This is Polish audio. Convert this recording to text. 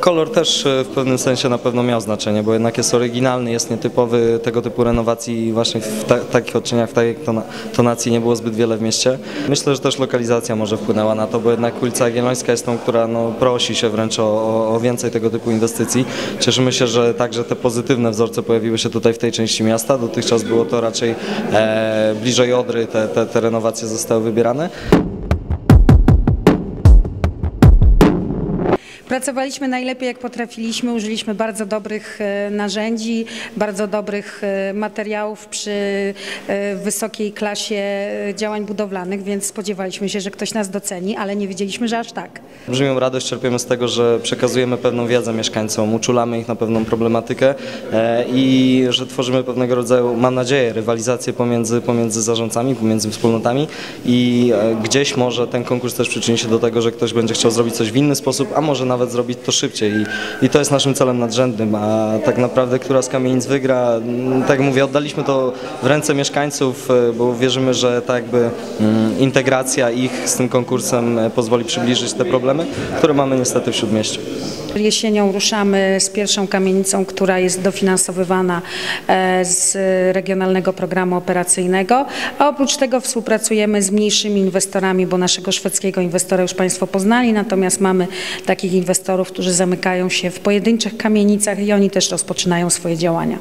kolor też e, w pewnym sensie na pewno miał znaczenie, bo jednak jest oryginalny, jest nietypowy, tego typu renowacji właśnie w ta, takich odcieniach, w takiej tona, tonacji nie było zbyt wiele w mieście. Myślę, że też lokalizacja może wpłynęła na to, bo jednak ulica Jagiellońska jest tą, która no, prosi się wręcz o, o więcej tego typu inwestycji. Cieszymy się, że także te pozytywne wzorce pojawiły się tutaj w tej części miasta. Dotychczas było to raczej e, bliżej Odry, te, te, te renowacje zostały wybierane. Pracowaliśmy najlepiej jak potrafiliśmy, użyliśmy bardzo dobrych e, narzędzi, bardzo dobrych e, materiałów przy e, wysokiej klasie działań budowlanych, więc spodziewaliśmy się, że ktoś nas doceni, ale nie wiedzieliśmy, że aż tak. Olbrzymią radość czerpiemy z tego, że przekazujemy pewną wiedzę mieszkańcom, uczulamy ich na pewną problematykę i że tworzymy pewnego rodzaju, mam nadzieję, rywalizację pomiędzy, pomiędzy zarządcami, pomiędzy wspólnotami i gdzieś może ten konkurs też przyczyni się do tego, że ktoś będzie chciał zrobić coś w inny sposób, a może nawet zrobić to szybciej i, i to jest naszym celem nadrzędnym, a tak naprawdę która z kamienic wygra, mm, tak mówię, oddaliśmy to w ręce mieszkańców, e, bo wierzymy, że tak jakby mm, integracja ich z tym konkursem e, pozwoli przybliżyć te problemy, które mamy niestety w Śródmieściu. Jesienią ruszamy z pierwszą kamienicą, która jest dofinansowywana e, z Regionalnego Programu Operacyjnego, a oprócz tego współpracujemy z mniejszymi inwestorami, bo naszego szwedzkiego inwestora już Państwo poznali, natomiast mamy takich inwestorów, którzy zamykają się w pojedynczych kamienicach i oni też rozpoczynają swoje działania.